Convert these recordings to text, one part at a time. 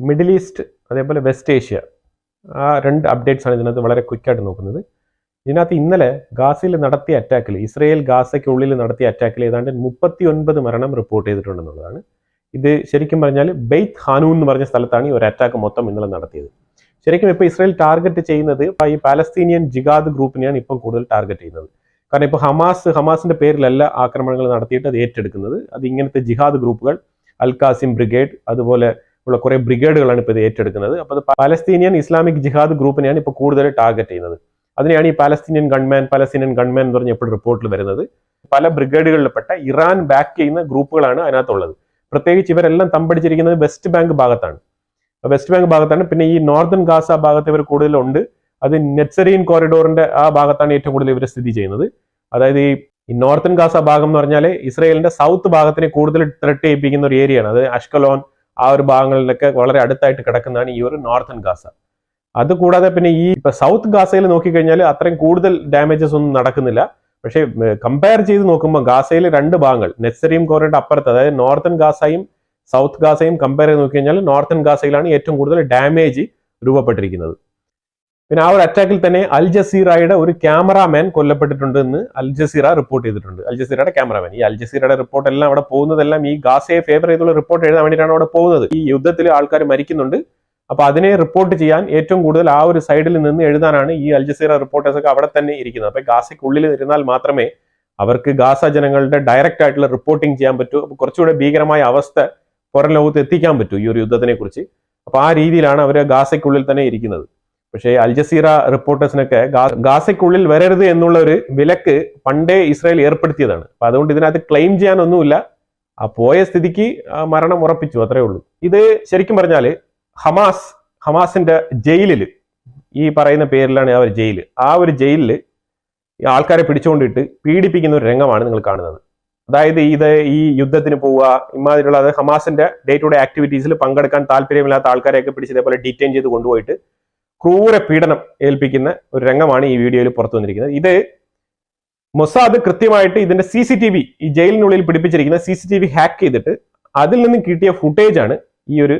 Middle east അതേപോലെ west Asia ആ രണ്ട് അപ്ഡേറ്റ്സ് ആണ് ഇതിനകത്ത് വളരെ ക്വിക്കായിട്ട് നോക്കുന്നത്. ഇതിനകത്ത് ഇന്നലെ ഗാസയിൽ നടത്തിയ അറ്റാക്കിൽ ഇസ്രയേൽ ഗാസയ്ക്കുള്ളിൽ നടത്തിയ അറ്റാക്കിൽ ഏതാണ്ട് മുപ്പത്തി ഒൻപത് മരണം റിപ്പോർട്ട് ചെയ്തിട്ടുണ്ടെന്നുള്ളതാണ്. ഇത് ശരിക്കും പറഞ്ഞാൽ ബെയ്ത്ത് ഹാനൂൻ എന്ന് പറഞ്ഞ സ്ഥലത്താണ് ഈ ഒരു അറ്റാക്ക് മൊത്തം ഇന്നലെ നടത്തിയത്. ശരിക്കും ഇപ്പോൾ ഇസ്രയേൽ ടാർഗറ്റ് ചെയ്യുന്നത് ഈ പാലസ്തീനിയൻ ജിഗാദ് ഗ്രൂപ്പിനെയാണ് ഇപ്പം കൂടുതൽ ടാർഗറ്റ് ചെയ്യുന്നത്. കാരണം ഇപ്പോൾ ഹമാസ് ഹമാസിന്റെ പേരിലല്ല ആക്രമണങ്ങൾ നടത്തിയിട്ട് അത് ഏറ്റെടുക്കുന്നത്. അത് ഇങ്ങനത്തെ ജിഹാദ് ഗ്രൂപ്പുകൾ അൽ കാസിം ബ്രിഗേഡ് അതുപോലെ ഉള്ള കുറെ ബ്രിഗേഡുകളാണ് ഇപ്പോൾ ഇത് ഏറ്റെടുക്കുന്നത്. അപ്പോൾ പലസ്തീനിയൻ ഇസ്ലാമിക് ജിഹാദ് ഗ്രൂപ്പിനെയാണ് ഇപ്പോൾ കൂടുതൽ ടാർഗറ്റ് ചെയ്യുന്നത്. അതിനെയാണ് ഈ പാലസ്തീനിയൻ ഗൺമാൻ പാലസ്തീനിയൻ ഗൺമാൻ എന്ന് പറഞ്ഞ് എപ്പോഴും റിപ്പോർട്ടിൽ വരുന്നത്. പല ബ്രിഗേഡുകളിൽപ്പെട്ട ഇറാൻ ബാക്ക് ചെയ്യുന്ന ഗ്രൂപ്പുകളാണ് അതിനകത്തുള്ളത്. പ്രത്യേകിച്ച് ഇവരെല്ലാം തമ്പടിച്ചിരിക്കുന്നത് വെസ്റ്റ് ബാങ്ക് ഭാഗത്താണ്. വെസ്റ്റ് ബാങ്ക് ഭാഗത്താണ്. പിന്നെ ഈ നോർത്തേൺ ഗാസ ഭാഗത്ത് ഇവർ കൂടുതലുണ്ട്. അത് നെറ്റ്സറീൻ കോറിഡോറിന്റെ ആ ഭാഗത്താണ് ഏറ്റവും കൂടുതൽ ഇവർ സ്ഥിതി ചെയ്യുന്നത്. അതായത് ഈ നോർത്തേൺ ഗാസ ഭാഗം എന്ന് പറഞ്ഞാൽ ഇസ്രയേലിന്റെ സൗത്ത് ഭാഗത്തിനെ കൂടുതൽ ത്രെട്ട് ചെയ്യിപ്പിക്കുന്ന ഒരു ഏരിയയാണ് അത് അഷ്കലോൺ ആ ഒരു ഭാഗങ്ങളിലൊക്കെ വളരെ അടുത്തായിട്ട് കിടക്കുന്നതാണ് ഈ ഒരു നോർത്തൺ ഗാസ. അത് കൂടാതെ പിന്നെ ഈ ഇപ്പൊ സൗത്ത് ഗാസയിൽ നോക്കിക്കഴിഞ്ഞാൽ അത്രയും കൂടുതൽ ഡാമേജസ് ഒന്നും നടക്കുന്നില്ല. പക്ഷേ കമ്പയർ ചെയ്ത് നോക്കുമ്പോൾ ഗാസയിൽ രണ്ട് ഭാഗങ്ങൾ നെറ്റ്സറിയും കോറിയുടെ അപ്പുറത്ത് അതായത് നോർത്തൺ ഗാസയും സൗത്ത് ഗാസയും കമ്പയർ ചെയ്ത് നോക്കിക്കഴിഞ്ഞാൽ നോർത്തൺ ഗാസയിലാണ് ഏറ്റവും കൂടുതൽ ഡാമേജ് രൂപപ്പെട്ടിരിക്കുന്നത്. പിന്നെ ആ ഒരു അറ്റാക്കിൽ തന്നെ അൽ ജസീറയുടെ ഒരു ക്യാമറാമാൻ കൊല്ലപ്പെട്ടിട്ടുണ്ട് എന്ന് അൽ ജസീറ റിപ്പോർട്ട് ചെയ്തിട്ടുണ്ട്. അൽ ജസീറയുടെ ക്യാമറാമാൻ. ഈ അൽ ജസീറയുടെ റിപ്പോർട്ട് എല്ലാം അവിടെ പോകുന്നതെല്ലാം ഈ ഗാസയെ ഫേവർ ചെയ്തുള്ള റിപ്പോർട്ട് എഴുതാൻ വേണ്ടിയിട്ടാണ് അവിടെ പോകുന്നത്. ഈ യുദ്ധത്തിൽ ആൾക്കാർ മരിക്കുന്നുണ്ട്. അപ്പൊ അതിനെ റിപ്പോർട്ട് ചെയ്യാൻ ഏറ്റവും കൂടുതൽ ആ ഒരു സൈഡിൽ നിന്ന് എഴുതാനാണ് ഈ അൽ ജസീറ റിപ്പോർട്ടേഴ്സ് ഒക്കെ അവിടെ തന്നെ ഇരിക്കുന്നത്. അപ്പൊ ഗാസയ്ക്കുള്ളിൽ ഇരുന്നാൽ മാത്രമേ അവർക്ക് ഗാസ ജനങ്ങളുടെ ഡയറക്റ്റ് ആയിട്ടുള്ള റിപ്പോർട്ടിംഗ് ചെയ്യാൻ പറ്റൂ. കുറച്ചുകൂടെ ഭീകരമായ അവസ്ഥ പുറം ലോകത്ത് എത്തിക്കാൻ പറ്റൂ ഈ ഒരു യുദ്ധത്തിനെ കുറിച്ച് അപ്പൊ ആ രീതിയിലാണ് അവർ ഗാസയ്ക്കുള്ളിൽ തന്നെ ഇരിക്കുന്നത്. പക്ഷേ അൽ ജസീറ റിപ്പോർട്ടേഴ്സിനൊക്കെ ഗാസയ്ക്കുള്ളിൽ വരരുത് എന്നുള്ള ഒരു വിലക്ക് പണ്ടേ ഇസ്രായേൽ ഏർപ്പെടുത്തിയതാണ്. അപ്പൊ അതുകൊണ്ട് ഇതിനകത്ത് ക്ലെയിം ചെയ്യാനൊന്നുമില്ല. ആ പോയ സ്ഥിതിക്ക് മരണം ഉറപ്പിച്ചു അത്രേ ഉള്ളൂ. ഇത് ശരിക്കും പറഞ്ഞാൽ ഹമാസ് ഹമാസിന്റെ ജയിലിൽ ഈ പറയുന്ന പേരിലാണ് ആ ഒരു ജയിൽ ആ ഒരു ജയിലിൽ ആൾക്കാരെ പിടിച്ചുകൊണ്ടിട്ട് പീഡിപ്പിക്കുന്ന ഒരു രംഗമാണ് നിങ്ങൾ കാണുന്നത്. അതായത് ഇത് ഈ യുദ്ധത്തിന് പോവുക ഇമാതിരിയുള്ള അത് ഹമാസിന്റെ ഡേ ടു ഡേ ആക്ടിവിറ്റീസിൽ പങ്കെടുക്കാൻ താല്പര്യമില്ലാത്ത ആൾക്കാരെയൊക്കെ പിടിച്ച് ഇതേപോലെ ഡീറ്റെയിൻ ചെയ്ത് കൊണ്ടുപോയിട്ട് ക്രൂര പീഡനം ഏൽപ്പിക്കുന്ന ഒരു രംഗമാണ് ഈ വീഡിയോയിൽ പുറത്തു വന്നിരിക്കുന്നത്. ഇത് മൊസാദ് കൃത്യമായിട്ട് ഇതിന്റെ സി സി ടി വി ഈ ജയിലിനുള്ളിൽ പിടിപ്പിച്ചിരിക്കുന്ന C C T V hack ചെയ്തിട്ട് അതിൽ നിന്ന് കിട്ടിയ ഫുട്ടേജ് ആണ് ഈ ഒരു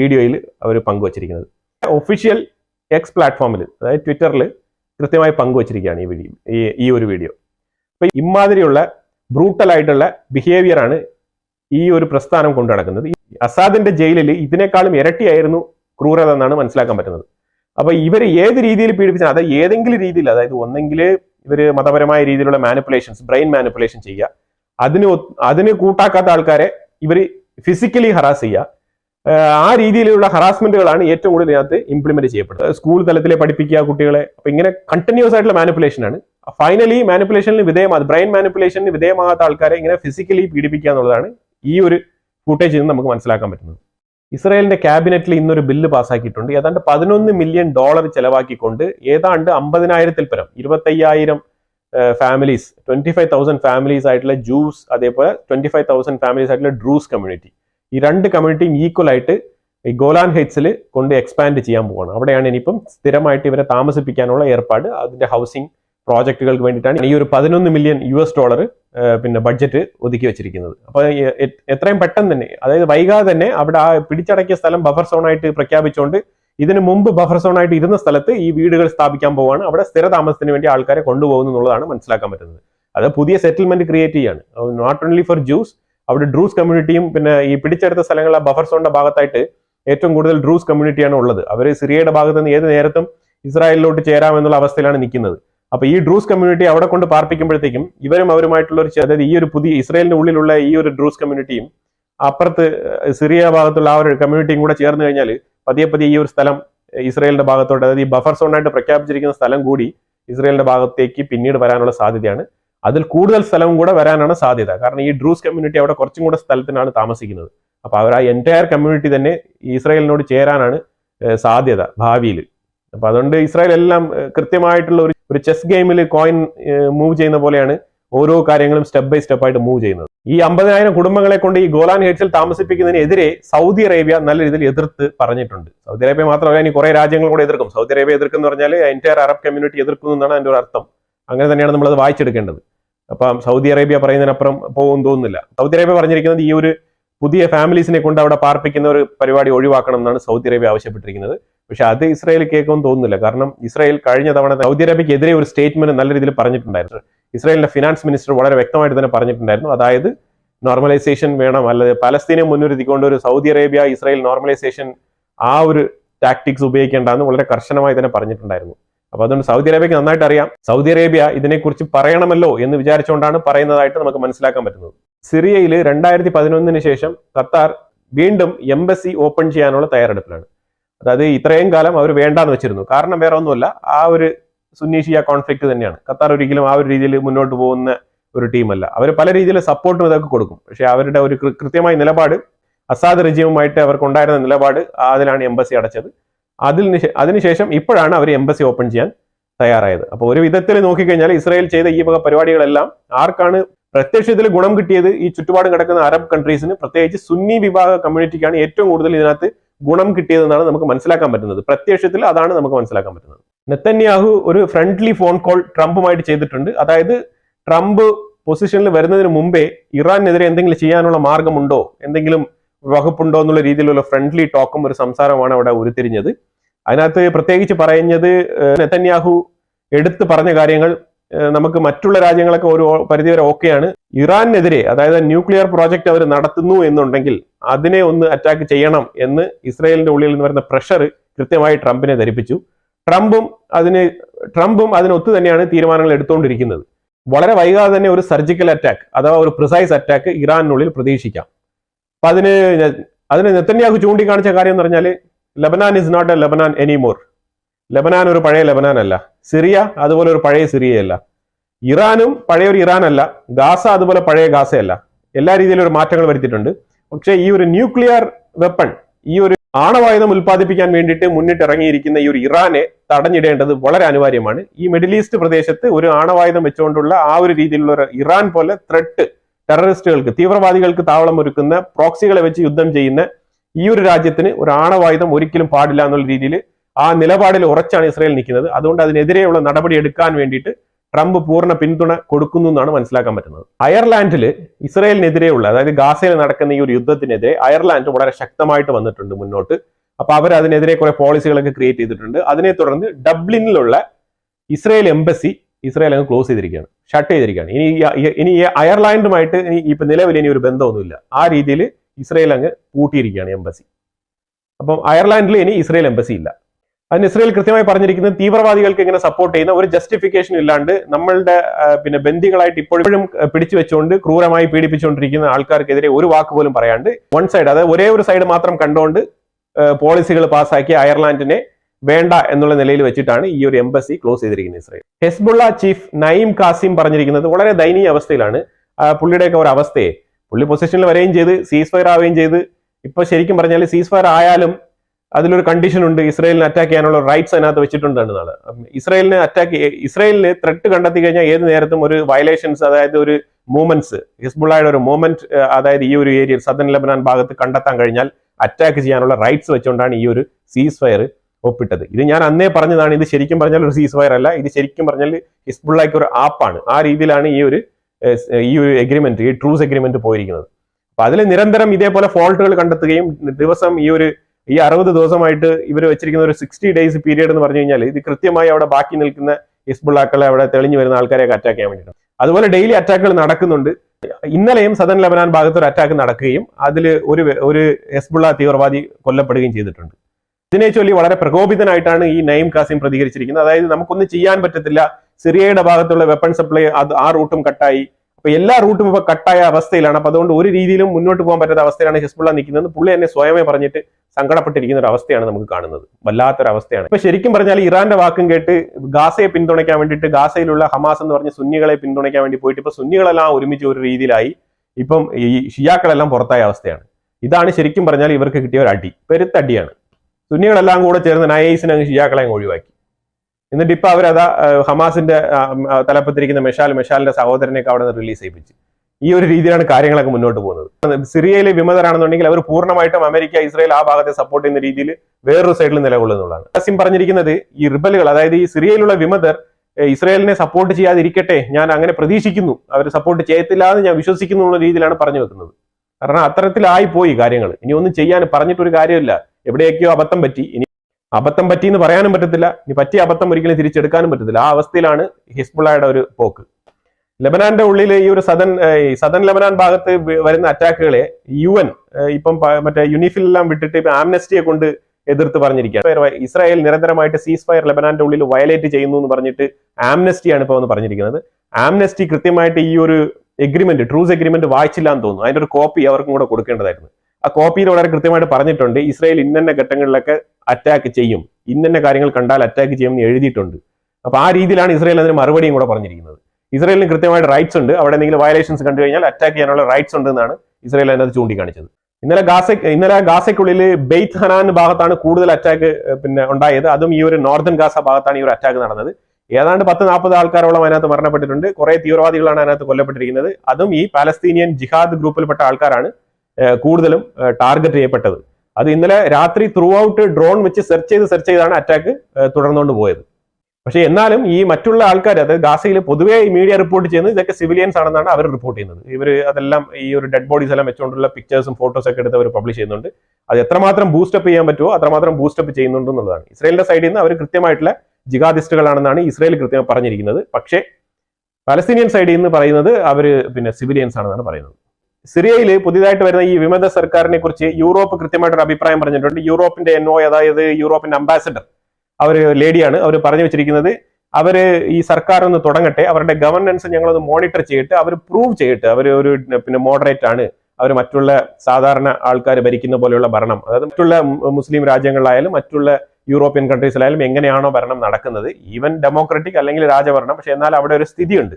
വീഡിയോയിൽ അവർ പങ്കുവച്ചിരിക്കുന്നത്. ഒഫീഷ്യൽ എക്സ് പ്ലാറ്റ്ഫോമിൽ അതായത് ട്വിറ്ററിൽ കൃത്യമായി പങ്കുവച്ചിരിക്കുകയാണ് ഈ വീഡിയോ ഈ ഒരു വീഡിയോ. അപ്പൊ ഇമാതിരിയുള്ള ബ്രൂട്ടലായിട്ടുള്ള ബിഹേവിയർ ആണ് ഈ ഒരു പ്രസ്ഥാനം കൊണ്ടു നടക്കുന്നത് അസാദിന്റെ ജയിലിൽ ഇതിനേക്കാളും ഇരട്ടിയായിരുന്നു ക്രൂരത എന്നാണ് മനസ്സിലാക്കാൻ പറ്റുന്നത്. അപ്പൊ ഇവർ ഏത് രീതിയിൽ പീഡിപ്പിച്ചാൽ അതായത് ഏതെങ്കിലും രീതിയിൽ അതായത് ഒന്നെങ്കിൽ ഇവർ മതപരമായ രീതിയിലുള്ള മാനിപ്പുലേഷൻസ് ബ്രെയിൻ മാനിപ്പുലേഷൻ ചെയ്യുക. അതിന് അതിന് കൂട്ടാക്കാത്ത ആൾക്കാരെ ഇവർ ഫിസിക്കലി ഹറാസ് ചെയ്യുക. ആ രീതിയിലുള്ള ഹറാസ്മെന്റുകളാണ് ഏറ്റവും കൂടുതൽ ഇതിനകത്ത് ഇംപ്ലിമെന്റ് ചെയ്യപ്പെടുന്നത്. സ്കൂൾ തലത്തിലെ പഠിപ്പിക്കുക കുട്ടികളെ. അപ്പൊ ഇങ്ങനെ കണ്ടിന്യൂസ് ആയിട്ടുള്ള മാനിപ്പുലേഷൻ ആണ്. ഫൈനലി മാനിപ്പുലേഷനിൽ വിധേയമാ ബ്രെയിൻ മാനിപ്പുലേഷന് വിധേയമാകാത്ത ആൾക്കാരെ ഇങ്ങനെ ഫിസിക്കലി പീഡിപ്പിക്കുക എന്നുള്ളതാണ് ഈ ഒരു ഫുട്ടേജിൽ നിന്ന് നമുക്ക് മനസ്സിലാക്കാൻ പറ്റുന്നത്. ഇസ്രായേലിന്റെ ക്യാബിനറ്റിൽ ഇന്നൊരു ബില്ല് പാസ്സാക്കിയിട്ടുണ്ട്. ഏതാണ്ട് പതിനൊന്ന് മില്യൺ ഡോളർ ചെലവാക്കിക്കൊണ്ട് ഏതാണ്ട് അമ്പതിനായിരത്തിൽ പരം ഇരുപത്തയ്യായിരം families twenty five thousand families ആയിട്ടുള്ള ജൂസ് അതേപോലെ ട്വന്റി ഫൈവ് തൗസൻഡ് ഫാമിലീസ് ആയിട്ടുള്ള ഡ്രൂസ് കമ്മ്യൂണിറ്റി. ഈ രണ്ട് കമ്മ്യൂണിറ്റിയും ഈക്വൽ ആയിട്ട് ഈ ഗോലാൻ ഹൈറ്റ്സിൽ കൊണ്ട് എക്സ്പാൻഡ് ചെയ്യാൻ പോവാണ്. അവിടെയാണ് ഇനിയിപ്പം സ്ഥിരമായിട്ട് ഇവരെ താമസിപ്പിക്കാനുള്ള ഏർപ്പാട്. അതിന്റെ ഹൗസിംഗ് പ്രോജക്റ്റുകൾക്ക് വേണ്ടിയിട്ടാണ് ഈ ഒരു പതിനൊന്ന് മില്യൺ യു എസ് ഡോളർ പിന്നെ ബഡ്ജറ്റ് ഒതുക്കി വെച്ചിരിക്കുന്നത്. അപ്പൊ എ- എ- എത്രയും പെട്ടെന്ന് തന്നെ അതായത് വൈകാതെ തന്നെ അവിടെ ആ പിടിച്ചടക്കിയ സ്ഥലം ബഫർ സോണായിട്ട് പ്രഖ്യാപിച്ചുകൊണ്ട് ഇതിനു മുമ്പ് ബഫർ സോണായിട്ട് ഇരുന്ന സ്ഥലത്ത് ഈ വീടുകൾ സ്ഥാപിക്കാൻ പോവാണ്. അവിടെ സ്ഥിരതാമസത്തിന് വേണ്ടി ആൾക്കാരെ കൊണ്ടുപോകുന്നു എന്നുള്ളതാണ് മനസ്സിലാക്കാൻ പറ്റുന്നത്. അത് പുതിയ സെറ്റിൽമെന്റ് ക്രിയേറ്റ് ചെയ്യാണ്. നോട്ട് ഓൺലി ഫോർ ജ്യൂസ് അവിടെ ഡ്രൂസ് കമ്മ്യൂണിറ്റിയും പിന്നെ ഈ പിടിച്ചെടുത്ത സ്ഥലങ്ങളിലെ ബഫർ സോണിന്റെ ഭാഗത്തായിട്ട് ഏറ്റവും കൂടുതൽ ഡ്രൂസ് കമ്മ്യൂണിറ്റിയാണ് ഉള്ളത്. അവർ സിറിയയുടെ ഭാഗത്ത് നിന്ന് ഏത് നേരത്തും ഇസ്രായേലിലോട്ട് ചേരാമെന്നുള്ള അവസ്ഥയിലാണ് നിൽക്കുന്നത്. അപ്പൊ ഈ ഡ്രൂസ് കമ്മ്യൂണിറ്റി അവിടെ കൊണ്ട് പാർപ്പിക്കുമ്പോഴത്തേക്കും ഇവരും അവരുമായിട്ടുള്ള ഒരു അതായത് ഈ ഒരു പുതിയ ഇസ്രായേലിന്റെ ഉള്ളിലുള്ള ഈ ഒരു ഡ്രൂസ് കമ്മ്യൂണിറ്റിയും അപ്പുറത്ത് സിറിയ ഭാഗത്തുള്ള ആ ഒരു കമ്മ്യൂണിറ്റിയും കൂടെ ചേർന്ന് കഴിഞ്ഞാൽ പതിയെ പതിയെ ഈ ഒരു സ്ഥലം ഇസ്രയേലിന്റെ ഭാഗത്തോട്ട് അതായത് ഈ ബഫർ സോണായിട്ട് പ്രഖ്യാപിച്ചിരിക്കുന്ന സ്ഥലം കൂടി ഇസ്രയേലിന്റെ ഭാഗത്തേക്ക് പിന്നീട് വരാനുള്ള സാധ്യതയാണ്. അതിൽ കൂടുതൽ സ്ഥലവും കൂടെ വരാനാണ് സാധ്യത. കാരണം ഈ ഡ്രൂസ് കമ്മ്യൂണിറ്റി അവിടെ കുറച്ചും കൂടെ സ്ഥലത്തിനാണ് താമസിക്കുന്നത്. അപ്പൊ അവർ ആ എന്റയർ കമ്മ്യൂണിറ്റി തന്നെ ഇസ്രയേലിനോട് ചേരാനാണ് സാധ്യത ഭാവിയിൽ അപ്പൊ അതുകൊണ്ട് ഇസ്രായേൽ എല്ലാം കൃത്യമായിട്ടുള്ള ഒരു ഒരു ചെസ് ഗെയിമിൽ കോയിൻ മൂവ് ചെയ്യുന്ന പോലെയാണ് ഓരോ കാര്യങ്ങളും സ്റ്റെപ്പ് ബൈ സ്റ്റെപ്പ് ആയിട്ട് മൂവ് ചെയ്യുന്നത്. ഈ അമ്പതിനായിരം കുടുംബങ്ങളെ കൊണ്ട് ഈ ഗോലാൻ ഹെയ്റ്റ്സിൽ താമസിപ്പിക്കുന്നതിനെതിരെ സൗദി അറേബ്യ നല്ല രീതിയിൽ എതിർത്ത് പറഞ്ഞിട്ടുണ്ട്. സൗദി അറേബ്യ മാത്രമല്ല ഇനി കുറെ രാജ്യങ്ങൾ കൂടെ എതിർക്കും. സൗദി അറേബ്യ എതിർക്കുന്ന പറഞ്ഞാൽ എന്റയർ അറബ് കമ്മ്യൂണിറ്റി എതിർക്കുന്നു എന്നാണ് അതിന്റെ ഒരു അർത്ഥം. അങ്ങനെ തന്നെയാണ് നമ്മൾ അത് വായിച്ചെടുക്കേണ്ടത്. അപ്പം സൗദി അറേബ്യ പറയുന്നതിനപ്പുറം പോകും തോന്നുന്നില്ല. സൗദി അറേബ്യ പറഞ്ഞിരിക്കുന്നത് ഈ ഒരു പുതിയ ഫാമിലീസിനെ കൊണ്ട് അവിടെ പാർപ്പിക്കുന്ന ഒരു പരിപാടി ഒഴിവാക്കണം എന്നാണ് സൗദി അറേബ്യ ആവശ്യപ്പെട്ടിരിക്കുന്നത്. പക്ഷെ അത് ഇസ്രായേൽ കേൾക്കുമെന്ന് തോന്നുന്നില്ല. കാരണം ഇസ്രായേൽ കഴിഞ്ഞ തവണ സൗദി അറേബ്യക്കെതിരെ ഒരു സ്റ്റേറ്റ്മെന്റ് നല്ല രീതിയിൽ പറഞ്ഞിട്ടുണ്ടായിരുന്നു. ഇസ്രായേലിന്റെ ഫിനാൻസ് മിനിസ്റ്റർ വളരെ വ്യക്തമായിട്ട് തന്നെ പറഞ്ഞിട്ടുണ്ടായിരുന്നു. അതായത് നോർമലൈസേഷൻ വേണം. അല്ലാതെ പലസ്തീനെ മുൻനിർത്തിക്കൊണ്ട് ഒരു സൗദി അറേബ്യ ഇസ്രായേൽ നോർമലൈസേഷൻ ആ ഒരു ടാക്ടിക്സ് ഉപയോഗിക്കേണ്ടെന്ന് വളരെ കർശനമായി തന്നെ പറഞ്ഞിട്ടുണ്ടായിരുന്നു. അപ്പൊ അതുകൊണ്ട് സൗദി അറേബ്യക്ക് നന്നായിട്ട് അറിയാം. സൗദി അറേബ്യ ഇതിനെക്കുറിച്ച് പറയണമല്ലോ എന്ന് വിചാരിച്ചുകൊണ്ടാണ് പറയുന്നതായിട്ട് നമുക്ക് മനസ്സിലാക്കാൻ പറ്റുന്നത്. സിറിയയിൽ രണ്ടായിരത്തി പതിനൊന്നിന് ശേഷം ഖത്താർ വീണ്ടും എംബസി ഓപ്പൺ ചെയ്യാനുള്ള തയ്യാറെടുപ്പിലാണ്. അതായത് ഇത്രയും കാലം അവർ വേണ്ടാന്ന് വെച്ചിരുന്നു. കാരണം വേറെ ഒന്നുമല്ല ആ ഒരു സുന്നീഷിയ കോൺഫ്ലിക്ട് തന്നെയാണ്. ഖത്താർ ഒരിക്കലും ആ ഒരു രീതിയിൽ മുന്നോട്ട് പോകുന്ന ഒരു ടീമല്ല അവർ പല രീതിയിൽ സപ്പോർട്ടും ഇതൊക്കെ കൊടുക്കും. പക്ഷെ അവരുടെ ഒരു കൃത്യമായ നിലപാട് അസാദ് റജിയുമായിട്ട് അവർക്കുണ്ടായിരുന്ന നിലപാട് അതിലാണ് എംബസി അടച്ചത്. അതിൽ അതിനുശേഷം ഇപ്പോഴാണ് അവർ എംബസി ഓപ്പൺ ചെയ്യാൻ തയ്യാറായത്. അപ്പോൾ ഒരു വിധത്തിൽ നോക്കിക്കഴിഞ്ഞാൽ ഇസ്രായേൽ ചെയ്ത ഈ വക പരിപാടികളെല്ലാം ആർക്കാണ് പ്രത്യക്ഷത്തിൽ ഗുണം കിട്ടിയത്? ഈ ചുറ്റുപാടും കിടക്കുന്ന അറബ് കൺട്രീസിന് പ്രത്യേകിച്ച് സുന്നി വിഭാഗ കമ്മ്യൂണിറ്റിക്കാണ് ഏറ്റവും കൂടുതൽ ഇതിനകത്ത് ഗുണം കിട്ടിയതെന്നാണ് നമുക്ക് മനസ്സിലാക്കാൻ പറ്റുന്നത്. പ്രത്യക്ഷത്തിൽ അതാണ് നമുക്ക് മനസ്സിലാക്കാൻ പറ്റുന്നത്. നെത്തന്യാഹു ഒരു ഫ്രണ്ട്ലി ഫോൺ കോൾ ട്രംപുമായിട്ട് ചെയ്തിട്ടുണ്ട്. അതായത് ട്രംപ് പൊസിഷനിൽ വരുന്നതിന് മുമ്പേ ഇറാനെതിരെ എന്തെങ്കിലും ചെയ്യാനുള്ള മാർഗമുണ്ടോ? എന്തെങ്കിലും വകുപ്പുണ്ടോ എന്നുള്ള രീതിയിലുള്ള ഫ്രണ്ട്ലി ടോക്കും ഒരു സംസാരമാണ് അവിടെ ഉരുത്തിരിഞ്ഞത്. അതിനകത്ത് പ്രത്യേകിച്ച് പറയുന്നത് നെത്തന്യാഹു എടുത്തു പറഞ്ഞ കാര്യങ്ങൾ നമുക്ക് മറ്റുള്ള രാജ്യങ്ങളൊക്കെ ഒരു പരിധിവരെ ഓക്കെയാണ്. ഇറാനെതിരെ അതായത് ന്യൂക്ലിയർ പ്രോജക്റ്റ് അവർ നടത്തുന്നു എന്നുണ്ടെങ്കിൽ അതിനെ ഒന്ന് അറ്റാക്ക് ചെയ്യണം എന്ന് ഇസ്രയേലിന്റെ ഉള്ളിൽ നിന്ന് വരുന്ന പ്രഷർ കൃത്യമായി ട്രംപിനെ ധരിപ്പിച്ചു. ട്രംപും അതിന് ട്രംപും അതിനൊത്തു തന്നെയാണ് തീരുമാനങ്ങൾ എടുത്തുകൊണ്ടിരിക്കുന്നത്. വളരെ വൈകാതെ തന്നെ ഒരു സർജിക്കൽ അറ്റാക്ക് അഥവാ ഒരു പ്രിസൈസ് അറ്റാക്ക് ഇറാനിനുള്ളിൽ പ്രതീക്ഷിക്കാം. അപ്പൊ അതിന് അതിന് നെത്തന്യാഹു ചൂണ്ടിക്കാണിച്ച കാര്യം എന്ന് പറഞ്ഞാൽ Lebanon is not a Lebanon anymore Lebanon ഒരു പഴയ ലബനാൻ അല്ല സിറിയ അതുപോലെ ഒരു പഴയ സിറിയയല്ല. ഇറാനും പഴയ ഒരു ഇറാൻ അല്ല ഗാസ അതുപോലെ പഴയ ഗാസയല്ല. എല്ലാ രീതിയിലും ഒരു മാറ്റങ്ങൾ വരുത്തിയിട്ടുണ്ട്. പക്ഷേ ഈ ഒരു ന്യൂക്ലിയർ വെപ്പൺ ഈ ഒരു ആണവായുധം ഉൽപ്പാദിപ്പിക്കാൻ വേണ്ടിയിട്ട് മുന്നിട്ടിറങ്ങിയിരിക്കുന്ന ഈ ഒരു ഇറാനെ തടഞ്ഞിടേണ്ടത് വളരെ അനിവാര്യമാണ്. ഈ മിഡിൽ ഈസ്റ്റ് പ്രദേശത്ത് ഒരു ആണവായുധം വെച്ചുകൊണ്ടുള്ള ആ ഒരു രീതിയിലുള്ള ഒരു ഇറാൻ പോലെ ത്രെട്ട് ടെററിസ്റ്റുകൾക്ക് തീവ്രവാദികൾക്ക് താവളം ഒരുക്കുന്ന പ്രോക്സികളെ വെച്ച് യുദ്ധം ചെയ്യുന്ന ഈ ഒരു രാജ്യത്തിന് ഒരു ആണവായുധം ഒരിക്കലും പാടില്ല എന്നുള്ള രീതിയിൽ ആ നിലപാടിൽ ഉറച്ചാണ് ഇസ്രായേൽ നിൽക്കുന്നത്. അതുകൊണ്ട് അതിനെതിരെയുള്ള നടപടി എടുക്കാൻ വേണ്ടിയിട്ട് ട്രംപ് പൂർണ പിന്തുണ കൊടുക്കുന്നു എന്നാണ് മനസ്സിലാക്കാൻ പറ്റുന്നത്. അയർലാൻഡിൽ ഇസ്രായേലിനെതിരെയുള്ള അതായത് ഗാസയിൽ നടക്കുന്ന ഈ ഒരു യുദ്ധത്തിനെതിരെ അയർലാൻഡ് വളരെ ശക്തമായിട്ട് വന്നിട്ടുണ്ട് മുന്നോട്ട്. അപ്പൊ അവർ അതിനെതിരെ കുറെ പോളിസികളൊക്കെ ക്രിയേറ്റ് ചെയ്തിട്ടുണ്ട്. അതിനെ തുടർന്ന് ഡബ്ലിനിലുള്ള ഇസ്രായേൽ എംബസി ഇസ്രായേൽ അങ്ങ് ക്ലോസ് ചെയ്തിരിക്കുകയാണ് ഷട്ട് ചെയ്തിരിക്കുകയാണ്. ഇനി ഇനി ഈ അയർലാൻഡുമായിട്ട് ഇനി ഇപ്പൊ നിലവിൽ ഇനി ഒരു ബന്ധമൊന്നുമില്ല. ആ രീതിയിൽ ഇസ്രായേൽ അങ്ങ് പൂട്ടിയിരിക്കുകയാണ് എംബസി. അപ്പം അയർലാൻഡിൽ ഇനി ഇസ്രായേൽ എംബസി ഇല്ല. അതിന് ഇസ്രയേൽ കൃത്യമായി പറഞ്ഞിരിക്കുന്നത് തീവ്രവാദികൾക്ക് ഇങ്ങനെ സപ്പോർട്ട് ചെയ്യുന്ന ഒരു ജസ്റ്റിഫിക്കേഷൻ ഇല്ലാണ്ട് നമ്മളുടെ പിന്നെ ബന്ദികളായിട്ട് ഇപ്പോഴും പിടിച്ചു വെച്ചുകൊണ്ട് ക്രൂരമായി പീഡിപ്പിച്ചുകൊണ്ടിരിക്കുന്ന ആൾക്കാർക്കെതിരെ ഒരു വാക്ക് പോലും പറയാണ്ട് വൺ സൈഡ് അതായത് ഒരേ ഒരു സൈഡ് മാത്രം കണ്ടുകൊണ്ട് പോളിസികൾ പാസ്സാക്കി അയർലാൻഡിനെ വേണ്ട എന്നുള്ള നിലയിൽ വെച്ചിട്ടാണ് ഈ ഒരു എംബസി ക്ലോസ് ചെയ്തിരിക്കുന്നത് Israel. Hezbollah chief Naim Qassem പറഞ്ഞിരിക്കുന്നത് വളരെ ദയനീയ അവസ്ഥയിലാണ്. പുള്ളിയുടെയൊക്കെ ഒരു അവസ്ഥയെ. പുള്ളി പൊസിഷനിൽ വരികയും ചെയ്ത് സീസ് ഫയർ ആവുകയും ചെയ്ത്. ഇപ്പൊ ശരിക്കും പറഞ്ഞാൽ സീസ് ഫയർ ആയാലും അതിലൊരു കണ്ടീഷൻ ഉണ്ട്. ഇസ്രായേലിനെ അറ്റാക്ക് ചെയ്യാനുള്ള റൈറ്റ്സ് അതിനകത്ത് വെച്ചിട്ടുണ്ട് എന്നാണ് ഇസ്രായേലിനെ അറ്റാക്ക് ഇസ്രായേലിന് ത്രെട്ട് കണ്ടെത്തി കഴിഞ്ഞാൽ ഏത് നേരത്തും ഒരു വയലേഷൻസ് അതായത് ഒരു മൂവ്മെന്റ്സ് ഹിസ്ബുള്ളയുടെ ഒരു മൂവ്മെന്റ് അതായത് ഈ ഒരു ഏരിയ സദൻ ലബനാൻ ഭാഗത്ത് കണ്ടെത്താൻ കഴിഞ്ഞാൽ അറ്റാക്ക് ചെയ്യാനുള്ള റൈറ്റ്സ് വെച്ചുകൊണ്ടാണ് ഈ ഒരു സീസ് ഫയർ ഒപ്പിട്ടത്. ഇത് ഞാൻ അന്നേ പറഞ്ഞതാണ്. ഇത് ശരിക്കും പറഞ്ഞാൽ ഒരു സീസ് ഫയർ അല്ല. ഇത് ശരിക്കും പറഞ്ഞാൽ ഹിസ്ബുള്ളയ്ക്ക് ഒരു ആപ്പാണ്. ആ രീതിയിലാണ് ഈ ഒരു ഈ ഒരു എഗ്രിമെന്റ് ഈ ട്രൂസ് എഗ്രിമെന്റ് പോയിരിക്കുന്നത്. അപ്പൊ അതിൽ നിരന്തരം ഇതേപോലെ ഫോൾട്ടുകൾ കണ്ടെത്തുകയും ദിവസം ഈ ഒരു ഈ അറുപത് ദിവസമായിട്ട് ഇവർ വെച്ചിരിക്കുന്ന ഒരു സിക്സ്റ്റി ഡേയ്സ് പീരീഡ് എന്ന് പറഞ്ഞു കഴിഞ്ഞാൽ ഇത് കൃത്യമായി അവിടെ ബാക്കി നിൽക്കുന്ന ഹിസ്ബുള്ളാക്കളെ അവിടെ തെളിഞ്ഞു വരുന്ന ആൾക്കാരെയൊക്കെ അറ്റാക്ക് ചെയ്യാൻ വേണ്ടിയിട്ട് അതുപോലെ ഡെയിലി അറ്റാക്കുകൾ നടക്കുന്നുണ്ട്. ഇന്നലെയും സദൻ ലബനാൻ ഭാഗത്ത് ഒരു അറ്റാക്ക് നടക്കുകയും അതിൽ ഒരു ഒരു ഹെസ്ബുള്ള തീവ്രവാദി കൊല്ലപ്പെടുകയും ചെയ്തിട്ടുണ്ട്. ഇതിനെ ചൊല്ലി വളരെ പ്രകോപിതനായിട്ടാണ് ഈ നയിം കാസിം പ്രതികരിച്ചിരിക്കുന്നത്. അതായത് നമുക്കൊന്നും ചെയ്യാൻ പറ്റത്തില്ല. സിറിയയുടെ ഭാഗത്തുള്ള വെപ്പൺ സപ്ലൈ അത് ആ റൂട്ടും കട്ടായി അപ്പൊ എല്ലാ റൂട്ടും ഇപ്പൊ കട്ടായ അവസ്ഥയിലാണ്. അപ്പൊ അതുകൊണ്ട് ഒരു രീതിയിലും മുന്നോട്ട് പോകാൻ പറ്റാത്ത അവസ്ഥയിലാണ് ഹിസ്ബുള്ള നിൽക്കുന്നത്. പുള്ളി എന്നെ സ്വയമേ പറഞ്ഞിട്ട് സങ്കടപ്പെട്ടിരിക്കുന്ന ഒരു അവസ്ഥയാണ് നമുക്ക് കാണുന്നത്. വല്ലാത്തൊരു അവസ്ഥയാണ് ഇപ്പൊ ശരിക്കും പറഞ്ഞാൽ ഇറാന്റെ വാക്കും കേട്ട് ഗാസയെ പിന്തുണയ്ക്കാൻ വേണ്ടിയിട്ട് ഗാസയിലുള്ള ഹമാസ് എന്ന് പറഞ്ഞ സുന്നികളെ പിന്തുണയ്ക്കാൻ വേണ്ടി പോയിട്ട് ഇപ്പൊ സുന്നികളെല്ലാം ഒരുമിച്ച് ഒരു രീതിയിലായി ഇപ്പം ഈ ഷിയാക്കളെല്ലാം പുറത്തായ അവസ്ഥയാണ്. ഇതാണ് ശരിക്കും പറഞ്ഞാൽ ഇവർക്ക് കിട്ടിയ ഒരു അടി. പെരുത്തടിയാണ്. സുന്നികളെല്ലാം കൂടെ ചേർന്ന് നയേസിനെ ഷിയാക്കളെ ഒഴിവാക്കി. എന്നിട്ട് ഇപ്പൊ അവരതാ ഹമാസിന്റെ തലപ്പത്തിരിക്കുന്ന മെഷാൽ മെഷാലിന്റെ സഹോദരനെയൊക്കെ അവിടെ നിന്ന് റിലീസ് ചെയ്യിപ്പിച്ചു. ഈ ഒരു രീതിയിലാണ് കാര്യങ്ങളൊക്കെ മുന്നോട്ട് പോകുന്നത്. സിറിയയിലെ വിമതരാണെന്നുണ്ടെങ്കിൽ അവർ പൂർണമായിട്ടും അമേരിക്ക ഇസ്രായേൽ ആ ഭാഗത്തെ സപ്പോർട്ട് ചെയ്യുന്ന രീതിയിൽ വേറൊരു സൈഡിൽ നിലകൊള്ളുന്നതാണ് അസിം പറഞ്ഞിരിക്കുന്നത് ഈ റിബലുകൾ അതായത് ഈ സിറിയയിലുള്ള വിമതർ ഇസ്രായേലിനെ സപ്പോർട്ട് ചെയ്യാതിരിക്കട്ടെ ഞാൻ അങ്ങനെ പ്രതീക്ഷിക്കുന്നു. അവർ സപ്പോർട്ട് ചെയ്യത്തില്ല എന്ന് ഞാൻ വിശ്വസിക്കുന്നു എന്നുള്ള രീതിയിലാണ് പറഞ്ഞു വെക്കുന്നത്. കാരണം അത്തരത്തിലായി പോയി കാര്യങ്ങൾ ഇനി ഒന്നും ചെയ്യാൻ പറഞ്ഞിട്ടൊരു കാര്യമില്ല. എവിടെയൊക്കെയോ അബദ്ധം പറ്റി. അബദ്ധം പറ്റി എന്ന് പറയാനും പറ്റത്തില്ല. ഇനി പറ്റിയ അബദ്ധം ഒരിക്കലും തിരിച്ചെടുക്കാനും പറ്റത്തില്ല. ആ അവസ്ഥയിലാണ് ഹിസ്ബുള്ളയുടെ ഒരു പോക്ക്. ലബനാന്റെ ഉള്ളിൽ ഈ ഒരു സദൻ ഈ സദൻ ലബനാൻ ഭാഗത്ത് വരുന്ന അറ്റാക്കുകളെ യു എൻ ഇപ്പം മറ്റേ യുനിഫിലെല്ലാം വിട്ടിട്ട് ഇപ്പം ആംനസ്റ്റിയെ കൊണ്ട് എതിർത്ത് പറഞ്ഞിരിക്കുകയാണ്. ഇസ്രായേൽ നിരന്തരമായിട്ട് സീസ് ഫയർ ലബനാന്റെ ഉള്ളിൽ വയലേറ്റ് ചെയ്യുന്നു എന്ന് പറഞ്ഞിട്ട് ആംനസ്റ്റിയാണ് ഇപ്പോൾ എന്ന് പറഞ്ഞിരിക്കുന്നത്. ആംനസ്റ്റി കൃത്യമായിട്ട് ഈ ഒരു എഗ്രിമെന്റ് ട്രൂസ് എഗ്രിമെന്റ് വായിച്ചില്ല എന്ന് തോന്നുന്നു. അതിന്റെ ഒരു കോപ്പി അവർക്കും കൂടെ കൊടുക്കേണ്ടതായിരുന്നു. ആ കോപ്പിയിൽ വളരെ കൃത്യമായിട്ട് പറഞ്ഞിട്ടുണ്ട്. ഇസ്രായേൽ ഇന്നന്ന ഘട്ടങ്ങളിലൊക്കെ അറ്റാക്ക് ചെയ്യും. ഇന്നന്ന കാര്യങ്ങൾ കണ്ടാൽ അറ്റാക്ക് ചെയ്യുമെന്ന് എഴുതിയിട്ടുണ്ട്. അപ്പോൾ ആ രീതിയിലാണ് ഇസ്രായേൽ അതിന് മറുപടിയും കൂടെ പറഞ്ഞിരിക്കുന്നത്. ഇസ്രായേലിന് കൃത്യമായിട്ട് റൈറ്റ്സ് ഉണ്ട്. അവിടെ എന്തെങ്കിലും വയലേഷൻസ് കണ്ടു കഴിഞ്ഞാൽ അറ്റാക്ക് ചെയ്യാനുള്ള റൈറ്റ്സ് ഉണ്ട് എന്നാണ് ഇസ്രായേൽ അതിനകത്ത് ചൂണ്ടിക്കാണിച്ചത്. ഇന്നലെ ഗാസ ഇന്നലെ ഗാസയ്ക്കുള്ളിൽ ബെയ്ത്ത് ഹനാൻ ഭാഗത്താണ് കൂടുതൽ അറ്റാക്ക് പിന്നെ ഉണ്ടായത്. അതും ഈ ഒരു നോർത്തേൺ ഗാസ ഭാഗത്താണ് ഈ ഒരു അറ്റാക്ക് നടന്നത്. ഏതാണ്ട് പത്ത് നാൽപ്പത് ആൾക്കാരോളം അതിനകത്ത് മരണപ്പെട്ടിട്ടുണ്ട്. കുറെ തീവ്രവാദികളാണ് അതിനകത്ത് കൊല്ലപ്പെട്ടിരിക്കുന്നത്. അതും ഈ പാലസ്തീനിയൻ ജിഹാദ് ഗ്രൂപ്പിൽപ്പെട്ട ആൾക്കാരാണ്. കൂടുതലും ടാർഗറ്റ് ചെയ്യപ്പെട്ടത്. അത് ഇന്നലെ രാത്രി ത്രൂ ഔട്ട് ഡ്രോൺ വെച്ച് സെർച്ച് ചെയ്ത് സെർച്ച് ചെയ്താണ് അറ്റാക്ക് തുടർന്നുകൊണ്ട് പോയത്. പക്ഷേ എന്നാലും ഈ മറ്റുള്ള ആൾക്കാർ അതായത് ഗാസയിൽ പൊതുവേ ഈ മീഡിയ റിപ്പോർട്ട് ചെയ്യുന്നത് ഇതൊക്കെ സിവിലിയൻസ് ആണെന്നാണ് അവർ റിപ്പോർട്ട് ചെയ്യുന്നത്. ഇവർ അതെല്ലാം ഈ ഒരു ഡെഡ് ബോഡീസ് എല്ലാം വെച്ചുകൊണ്ടുള്ള പിക്ചേഴ്സും ഫോട്ടോസ് ഒക്കെ എടുത്ത് അവർ പബ്ലിഷ് ചെയ്യുന്നുണ്ട്. അത് എത്രമാത്രം ബൂസ്റ്റപ്പ് ചെയ്യാൻ പറ്റുമോ അത്രമാത്രം ബൂസ്റ്റപ്പ് ചെയ്യുന്നുണ്ട് എന്നുള്ളതാണ്. ഇസ്രയേലിന്റെ സൈഡിൽ നിന്ന് അവർ കൃത്യമായിട്ടുള്ള ജിഹാദിസ്റ്റുകളാണെന്നാണ് ഇസ്രയേൽ കൃത്യമായി പറഞ്ഞിരിക്കുന്നത്. പക്ഷേ പലസ്തീനിയൻ സൈഡിൽ നിന്ന് പറയുന്നത് അവർ പിന്നെ സിവിലിയൻസ് ആണെന്നാണ് പറയുന്നത്. സിറിയയിൽ പുതിയതായിട്ട് വരുന്ന ഈ വിമത സർക്കാരിനെ കുറിച്ച് യൂറോപ്പ് കൃത്യമായിട്ടൊരു അഭിപ്രായം പറഞ്ഞിട്ടുണ്ട്. യൂറോപ്പിന്റെ എൻഒ അതായത് യൂറോപ്പിന്റെ അംബാസഡർ അവർ ലേഡിയാണ്. അവർ പറഞ്ഞു വെച്ചിരിക്കുന്നത് അവർ ഈ സർക്കാർ ഒന്ന് തുടങ്ങട്ടെ അവരുടെ ഗവർണൻസ് ഞങ്ങളൊന്ന് മോണിറ്റർ ചെയ്തിട്ട് അവർ പ്രൂവ് ചെയ്തിട്ട് അവർ ഒരു പിന്നെ മോഡറേറ്റ് ആണ്. അവർ മറ്റുള്ള സാധാരണ ആൾക്കാർ ഭരിക്കുന്ന പോലെയുള്ള ഭരണം. അതായത് മറ്റുള്ള മുസ്ലിം രാജ്യങ്ങളിലായാലും മറ്റുള്ള യൂറോപ്യൻ കൺട്രീസിലായാലും എങ്ങനെയാണോ ഭരണം നടക്കുന്നത്. ഈവൻ ഡെമോക്രാറ്റിക് അല്ലെങ്കിൽ രാജഭരണം. പക്ഷെ എന്നാൽ അവിടെ ഒരു സ്ഥിതിയുണ്ട്.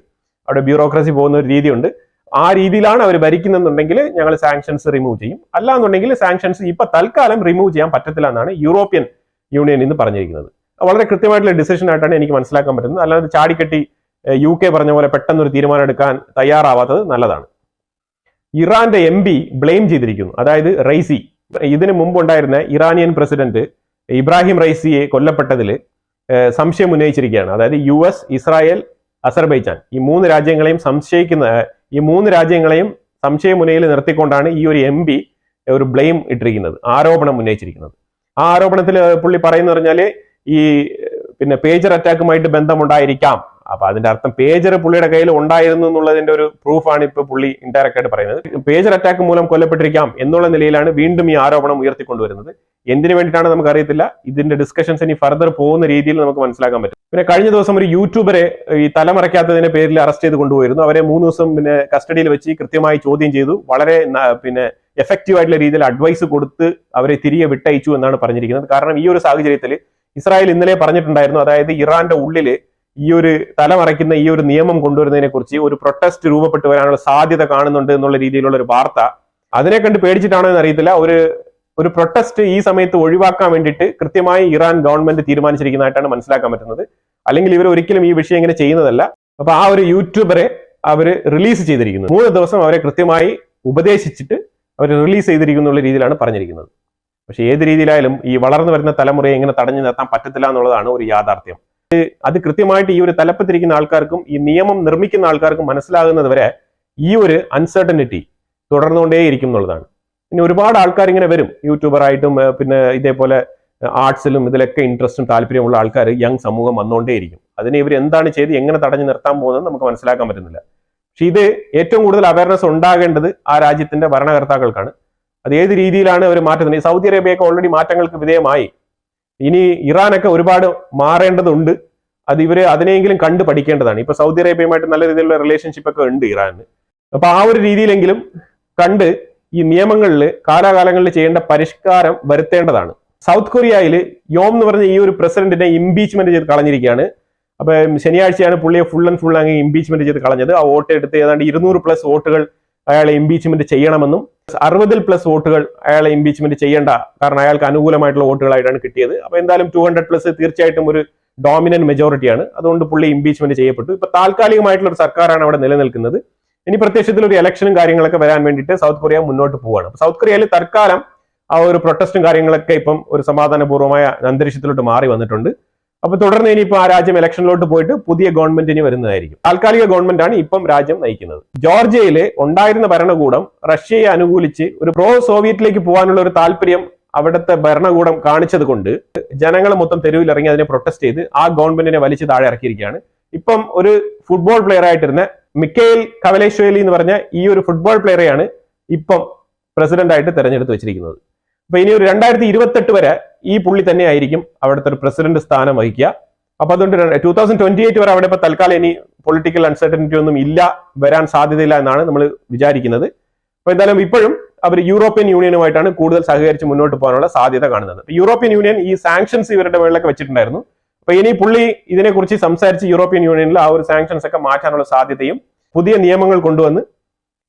അവിടെ ബ്യൂറോക്രസി പോകുന്ന ഒരു രീതിയുണ്ട്. ആ രീതിയിലാണ് അവർ ഭരിക്കുന്നെന്നുണ്ടെങ്കിൽ ഞങ്ങൾ സാങ്ഷൻസ് റിമൂവ് ചെയ്യും. അല്ലാന്നുണ്ടെങ്കിൽ സാങ്ഷൻസ് ഇപ്പൊ തൽക്കാലം റിമൂവ് ചെയ്യാൻ പറ്റത്തില്ല എന്നാണ് യൂറോപ്യൻ യൂണിയൻ ഇന്ന് പറഞ്ഞിരിക്കുന്നത്. വളരെ കൃത്യമായിട്ടുള്ള ഡിസിഷൻ ആയിട്ടാണ് എനിക്ക് മനസ്സിലാക്കാൻ പറ്റുന്നത്. അല്ലാതെ ചാടിക്കെട്ടി യു കെ പറഞ്ഞ പോലെ പെട്ടെന്ന് ഒരു തീരുമാനം എടുക്കാൻ തയ്യാറാവാത്തത് നല്ലതാണ്. ഇറാന്റെ എം പി ബ്ലെയിം ചെയ്തിരിക്കുന്നു. അതായത് റൈസി ഇതിനു മുമ്പ് ഉണ്ടായിരുന്ന ഇറാനിയൻ പ്രസിഡന്റ് ഇബ്രാഹിം റൈസിയെ കൊല്ലപ്പെട്ടതിൽ സംശയം ഉന്നയിച്ചിരിക്കുകയാണ്. അതായത് യു എസ് ഇസ്രായേൽ അസർബൈജാൻ ഈ മൂന്ന് രാജ്യങ്ങളെയും സംശയിക്കുന്ന ഈ മൂന്ന് രാജ്യങ്ങളെയും സംശയമുനയിൽ നിർത്തിക്കൊണ്ടാണ് ഈ ഒരു എം പി ഒരു ബ്ലെയിം ഇട്ടിരിക്കുന്നത് ആരോപണം ഉന്നയിച്ചിരിക്കുന്നത്. ആ ആരോപണത്തിൽ പുള്ളി പറയുന്നു പറഞ്ഞാൽ ഈ പിന്നെ പേജർ അറ്റാക്കുമായിട്ട് ബന്ധമുണ്ടായിരിക്കാം. അപ്പൊ അതിന്റെ അർത്ഥം പേജർ പുള്ളിയുടെ കയ്യിൽ ഉണ്ടായിരുന്നു എന്നുള്ളതിന്റെ ഒരു പ്രൂഫാണ് ഇപ്പൊ പുള്ളി ഇൻഡയറക്റ്റ് ആയിട്ട് പറയുന്നത്. പേജർ അറ്റാക്ക് മൂലം കൊല്ലപ്പെട്ടിരിക്കാം എന്നുള്ള നിലയിലാണ് വീണ്ടും ഈ ആരോപണം ഉയർത്തിക്കൊണ്ടുവരുന്നത്. എന്തിനു വേണ്ടിയിട്ടാണ് നമുക്ക് അറിയത്തില്ല ഇതിന്റെ ഡിസ്കഷൻസ് ഇനി ഫർദർ പോകുന്ന രീതിയിൽ നമുക്ക് മനസ്സിലാക്കാൻ പറ്റും. പിന്നെ കഴിഞ്ഞ ദിവസം ഒരു യൂട്യൂബറെ ഈ തലമറയ്ക്കാത്തതിന്റെ പേരിൽ അറസ്റ്റ് ചെയ്ത് കൊണ്ടുപോയിരുന്നു. അവരെ മൂന്ന് ദിവസം പിന്നെ കസ്റ്റഡിയിൽ വെച്ച് കൃത്യമായി ചോദ്യം ചെയ്തു. വളരെ പിന്നെ എഫക്റ്റീവ് ആയിട്ടുള്ള രീതിയിൽ അഡ്വൈസ് കൊടുത്ത് അവരെ തിരികെ വിട്ടയച്ചു എന്നാണ് പറഞ്ഞിരിക്കുന്നത്. കാരണം ഈ ഒരു സാഹചര്യത്തിൽ ഇസ്രായേൽ ഇന്നലെ പറഞ്ഞിട്ടുണ്ടായിരുന്നു. അതായത് ഇറാന്റെ ഉള്ളിൽ ഈ ഒരു തലമറയ്ക്കുന്ന ഈ ഒരു നിയമം കൊണ്ടുവരുന്നതിനെ കുറിച്ച് ഒരു പ്രൊട്ടസ്റ്റ് രൂപപ്പെട്ട് വരാനുള്ള സാധ്യത കാണുന്നുണ്ട് എന്നുള്ള രീതിയിലുള്ള ഒരു വാർത്ത. അതിനെ കണ്ട് പേടിച്ചിട്ടാണോ എന്ന് അറിയത്തില്ല ഒരു ഒരു പ്രൊട്ടസ്റ്റ് ഈ സമയത്ത് ഒഴിവാക്കാൻ വേണ്ടിയിട്ട് കൃത്യമായി ഇറാൻ ഗവൺമെന്റ് തീരുമാനിച്ചിരിക്കുന്നതായിട്ടാണ് മനസ്സിലാക്കാൻ പറ്റുന്നത്. അല്ലെങ്കിൽ ഇവർ ഒരിക്കലും ഈ വിഷയം ഇങ്ങനെ ചെയ്യുന്നതല്ല. അപ്പൊ ആ ഒരു യൂട്യൂബറെ അവർ റിലീസ് ചെയ്തിരിക്കുന്നു. മൂന്ന് ദിവസം അവരെ കൃത്യമായി ഉപദേശിച്ചിട്ട് അവർ റിലീസ് ചെയ്തിരിക്കുന്നു എന്നുള്ള രീതിയിലാണ് പറഞ്ഞിരിക്കുന്നത്. പക്ഷെ ഏത് രീതിയിലായാലും ഈ വളർന്നു വരുന്ന തലമുറയെ ഇങ്ങനെ തടഞ്ഞു നിർത്താൻ പറ്റത്തില്ല എന്നുള്ളതാണ് ഒരു യാഥാർത്ഥ്യം. അത് കൃത്യമായിട്ട് ഈ ഒരു തലപ്പത്തിരിക്കുന്ന ആൾക്കാർക്കും ഈ നിയമം നിർമ്മിക്കുന്ന ആൾക്കാർക്കും മനസ്സിലാകുന്നത് വരെ ഈ ഒരു അൺസർട്ടനിറ്റി തുടർന്നുകൊണ്ടേയിരിക്കും എന്നുള്ളതാണ്. പിന്നെ ഒരുപാട് ആൾക്കാർ ഇങ്ങനെ വരും. യൂട്യൂബറായിട്ടും പിന്നെ ഇതേപോലെ ആർട്സിലും ഇതിലൊക്കെ ഇൻട്രസ്റ്റും താല്പര്യമുള്ള ആൾക്കാർ യങ് സമൂഹം വന്നുകൊണ്ടേയിരിക്കും. അതിനെ ഇവർ എന്താണ് ചെയ്ത് എങ്ങനെ തടഞ്ഞു നിർത്താൻ പോകുന്നത് നമുക്ക് മനസ്സിലാക്കാൻ പറ്റുന്നില്ല. പക്ഷെ ഇത് ഏറ്റവും കൂടുതൽ അവയർനെസ് ഉണ്ടാകേണ്ടത് ആ രാജ്യത്തിന്റെ ഭരണകർത്താക്കൾക്കാണ്. അത് ഏത് രീതിയിലാണ് അവർ മാറ്റുന്നത്? സൗദി അറേബ്യയൊക്കെ ഓൾറെഡി മാറ്റങ്ങൾക്ക് വിധേയമായി. ഇനി ഇറാനൊക്കെ ഒരുപാട് മാറേണ്ടതുണ്ട്. അത് ഇവർ അതിനെങ്കിലും കണ്ട് പഠിക്കേണ്ടതാണ്. ഇപ്പൊ സൗദി അറേബ്യയുമായിട്ട് നല്ല രീതിയിലുള്ള റിലേഷൻഷിപ്പ് ഒക്കെ ഉണ്ട് ഇറാന് അപ്പൊ ആ ഒരു രീതിയിലെങ്കിലും കണ്ട് ഈ നിയമങ്ങളിൽ കാലാകാലങ്ങളിൽ ചെയ്യേണ്ട പരിഷ്കാരം വരുത്തേണ്ടതാണ്. സൗത്ത് കൊറിയയിൽ യോം എന്ന് പറഞ്ഞ ഈ ഒരു പ്രസിഡന്റിനെ ഇംപീച്ച്മെന്റ് ചെയ്ത് കളഞ്ഞിരിക്കുകയാണ്. അപ്പൊ ശനിയാഴ്ചയാണ് പുള്ളിയെ ഫുൾ ആൻഡ് ഫുൾ അങ്ങ് ഇംപീച്ച്മെന്റ് ചെയ്ത് കളഞ്ഞത്. ആ വോട്ട് എടുത്ത് ഏതാണ്ട് ഇരുന്നൂറ് പ്ലസ് വോട്ടുകൾ അയാളെ ഇംപീച്ച്മെന്റ് ചെയ്യണമെന്നും അറുപതിൽ പ്ലസ് വോട്ടുകൾ അയാളെ ഇംപീച്ച്മെന്റ് ചെയ്യേണ്ട. കാരണം അയാൾക്ക് അനുകൂലമായിട്ടുള്ള വോട്ടുകളായിട്ടാണ് കിട്ടിയത്. അപ്പൊ എന്തായാലും ടു ഹൺഡ്രഡ് പ്ലസ് തീർച്ചയായിട്ടും ഒരു ഡോമിനന്റ് മെജോറിറ്റിയാണ് അതുകൊണ്ട് പുള്ളി ഇംപീച്ച്മെന്റ് ചെയ്യപ്പെട്ടു. ഇപ്പൊ താൽക്കാലികമായിട്ടുള്ള ഒരു സർക്കാരാണ് അവിടെ നിലനിൽക്കുന്നത്. ഇനി പ്രത്യക്ഷത്തിൽ ഒരു ഇലക്ഷനും കാര്യങ്ങളൊക്കെ വരാൻ വേണ്ടിയിട്ട് സൗത്ത് കൊറിയ മുന്നോട്ട് പോവുകയാണ് സൗത്ത് കൊറിയയിൽ തൽക്കാലം ആ ഒരു പ്രൊട്ടസ്റ്റും കാര്യങ്ങളൊക്കെ ഇപ്പം ഒരു സമാധാനപൂർവമായ അന്തരീക്ഷത്തിലോട്ട് മാറി വന്നിട്ടുണ്ട്. അപ്പൊ തുടർന്ന് ഇനിയിപ്പോ ആ രാജ്യം ഇലക്ഷനിലോട്ട് പോയിട്ട് പുതിയ ഗവൺമെന്റിന് വരുന്നതായിരിക്കും. താൽക്കാലിക ഗവൺമെന്റ് ആണ് ഇപ്പം രാജ്യം നയിക്കുന്നത്. ജോർജിയയിലെ ഉണ്ടായിരുന്ന ഭരണകൂടം റഷ്യയെ അനുകൂലിച്ച് ഒരു പ്രോ സോവിയറ്റിലേക്ക് പോകാനുള്ള ഒരു താല്പര്യം അവിടുത്തെ ഭരണകൂടം കാണിച്ചത് കൊണ്ട് ജനങ്ങൾ മൊത്തം തെരുവിൽ ഇറങ്ങി അതിനെ പ്രൊട്ടസ്റ്റ് ചെയ്ത് ആ ഗവൺമെന്റിനെ വലിച്ചു താഴെ ഇറക്കിയിരിക്കുകയാണ്. ഇപ്പം ഒരു ഫുട്ബോൾ പ്ലെയർ ആയിട്ടിരുന്ന മിക്കയിൽ കവലേശ്വേലി എന്ന് പറഞ്ഞ ഈ ഒരു ഫുട്ബോൾ പ്ലെയറെയാണ് ഇപ്പം പ്രസിഡന്റ് ആയിട്ട് തെരഞ്ഞെടുത്ത് വെച്ചിരിക്കുന്നത്. അപ്പൊ ഇനി ഒരു രണ്ടായിരത്തി ഇരുപത്തെട്ട് വരെ ഈ പുള്ളി തന്നെ ആയിരിക്കും അവിടുത്തെ ഒരു പ്രസിഡന്റ് സ്ഥാനം വഹിക്കുക. അപ്പൊ അതുകൊണ്ട് ടൂ തൗസൻഡ് ട്വന്റി എയ്റ്റ് വരെ അവിടെ ഇപ്പൊ തൽക്കാലം ഇനി പൊളിറ്റിക്കൽ അൺസർട്ടനിറ്റി ഒന്നും ഇല്ല വരാൻ സാധ്യതയില്ല എന്നാണ് നമ്മൾ വിചാരിക്കുന്നത്. അപ്പൊ എന്തായാലും ഇപ്പോഴും അവർ യൂറോപ്യൻ യൂണിയനുമായിട്ടാണ് കൂടുതൽ സഹകരിച്ച് മുന്നോട്ട് പോകാനുള്ള സാധ്യത കാണുന്നത്. യൂറോപ്യൻ യൂണിയൻ ഈ സാങ്ഷൻസ് ഇവരുടെ മേളിലൊക്കെ വെച്ചിട്ടുണ്ടായിരുന്നു. അപ്പൊ ഇനി പുള്ളി ഇതിനെക്കുറിച്ച് സംസാരിച്ച് യൂറോപ്യൻ യൂണിയനിൽ ആ ഒരു സാങ്ഷൻസ് ഒക്കെ മാറ്റാനുള്ള സാധ്യതയും പുതിയ നിയമങ്ങൾ കൊണ്ടുവന്ന്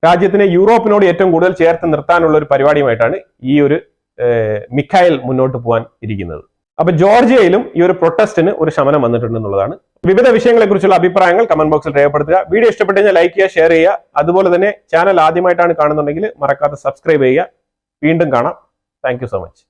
രാജ്യത്തിനെ യൂറോപ്പിനോട് ഏറ്റവും കൂടുതൽ ചേർത്ത് നിർത്താനുള്ള ഒരു പരിപാടിയുമായിട്ടാണ് ഈ ഒരു മിഖായൽ മുന്നോട്ട് പോകാൻ ഇരിക്കുന്നത്. അപ്പൊ ജോർജിയയിലും ഈ ഒരു പ്രൊട്ടസ്റ്റിന് ഒരു ശമനം വന്നിട്ടുണ്ടെന്നുള്ളതാണ്. വിവിധ വിഷയങ്ങളെക്കുറിച്ചുള്ള അഭിപ്രായങ്ങൾ കമന്റ് ബോക്സിൽ രേഖപ്പെടുത്തുക. വീഡിയോ ഇഷ്ടപ്പെട്ടു ലൈക്ക് ചെയ്യുക ഷെയർ ചെയ്യുക. അതുപോലെ തന്നെ ചാനൽ ആദ്യമായിട്ടാണ് കാണുന്നുണ്ടെങ്കിൽ മറക്കാതെ സബ്സ്ക്രൈബ് ചെയ്യുക. വീണ്ടും കാണാം. Thank so much.